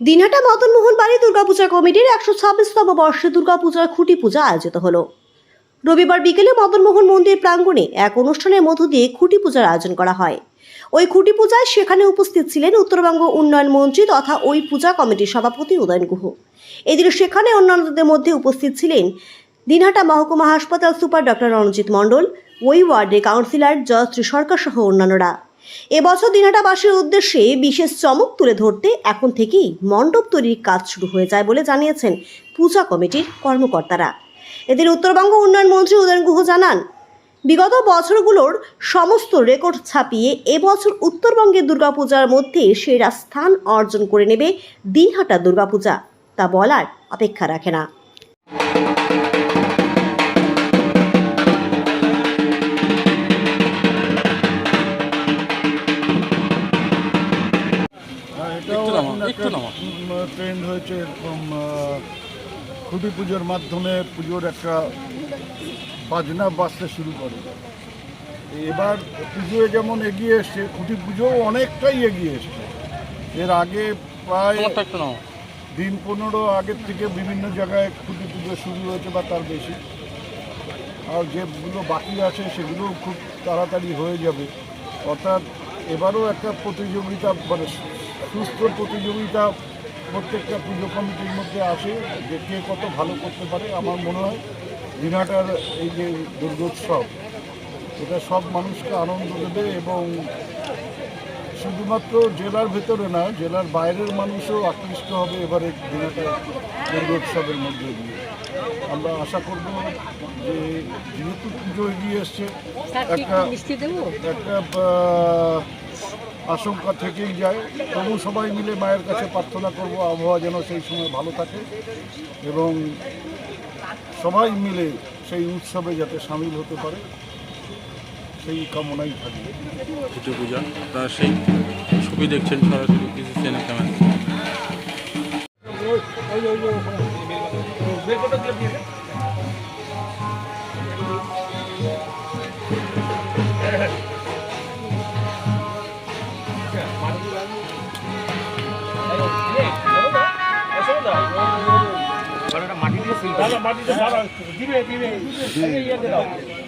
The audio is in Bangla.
দিনহাটা মদনমোহন বাড়ি দুর্গাপূজা কমিটির একশো ছাব্বিশতম বর্ষে দুর্গাপূজার খুঁটি পূজা আয়োজিত হলো। রবিবার বিকেলে মদনমোহন মন্দির প্রাঙ্গণে এক অনুষ্ঠানের মধ্য দিয়ে খুঁটি পূজার আয়োজন করা হয়। ওই খুঁটি পূজায় সেখানে উপস্থিত ছিলেন উত্তরবঙ্গ উন্নয়ন মন্ত্রী তথা ওই পূজা কমিটির সভাপতি উদয়ন গুহ। এদিন সেখানে অন্যান্যদের মধ্যে উপস্থিত ছিলেন দিনহাটা মহকুমা হাসপাতাল সুপার ডক্টর রণজিৎ মণ্ডল, ওই ওয়ার্ডের কাউন্সিলর জয়শ্রী সরকার সহ অন্যান্যরা। এবছর দিনহাটাবাসীর উদ্দেশ্যে বিশেষ চমক তুলে ধরতে এখন থেকেই মণ্ডপ তৈরির কাজ শুরু হয়ে যায় বলে জানিয়েছেন পূজা কমিটির কর্মকর্তারা। এদের উত্তরবঙ্গ উন্নয়ন মন্ত্রী উদয়ন গুহ জানান, বিগত বছরগুলোর সমস্ত রেকর্ড ছাপিয়ে এবছর উত্তরবঙ্গের দুর্গাপূজার মধ্যে সেরা স্থান অর্জন করে নেবে দিনহাটা দুর্গাপূজা। তা বলার অপেক্ষা রাখে না। একটা ট্রেন্ড হয়েছে এরকম খুঁটি পুজোর মাধ্যমে পুজোর একটা বাজনা বাজতে শুরু করে। এবার পুজোয় যেমন এগিয়ে এসছে খুঁটি পুজো অনেকটাই এগিয়ে এসছে। এর আগে প্রায় দিন পনেরো আগের থেকে বিভিন্ন জায়গায় খুঁটি পুজো শুরু হয়েছে বা তার বেশি। আর যেগুলো বাকি আছে সেগুলো খুব তাড়াতাড়ি হয়ে যাবে। অর্থাৎ এবারও একটা প্রতিযোগিতা মানে সুস্থ প্রতিযোগিতা প্রত্যেকটা পুজো কমিটির মধ্যে আসে যে কে কত ভালো করতে পারে আমার মনে হয় দিনাটার এই যে দুর্গোৎসব এটা সব মানুষকে আনন্দ দেবে এবং শুধুমাত্র জেলার ভেতরে না জেলার বাইরের মানুষও আকৃষ্ট হবে এবারে দিনাটা দুর্গোৎসবের মধ্যে দিয়ে। আমরা আশা করব যে যেহেতু পুজো এগিয়ে এসছে একটা একটা আশঙ্কা থেকেই যায় তবু সবাই মিলে মায়ের কাছে প্রার্থনা করব আবহাওয়া যেন সেই সময় ভালো থাকে এবং সবাই মিলে সেই উৎসবে যাতে সামিল হতে পারে সেই কামনাই থাকবে পুজো পূজা আপনারা সেই ছবি দেখছেন সরাসরি কিছু চ্যানেল ক্যামেরা মাটিতে দিয়ে দিবে দিবে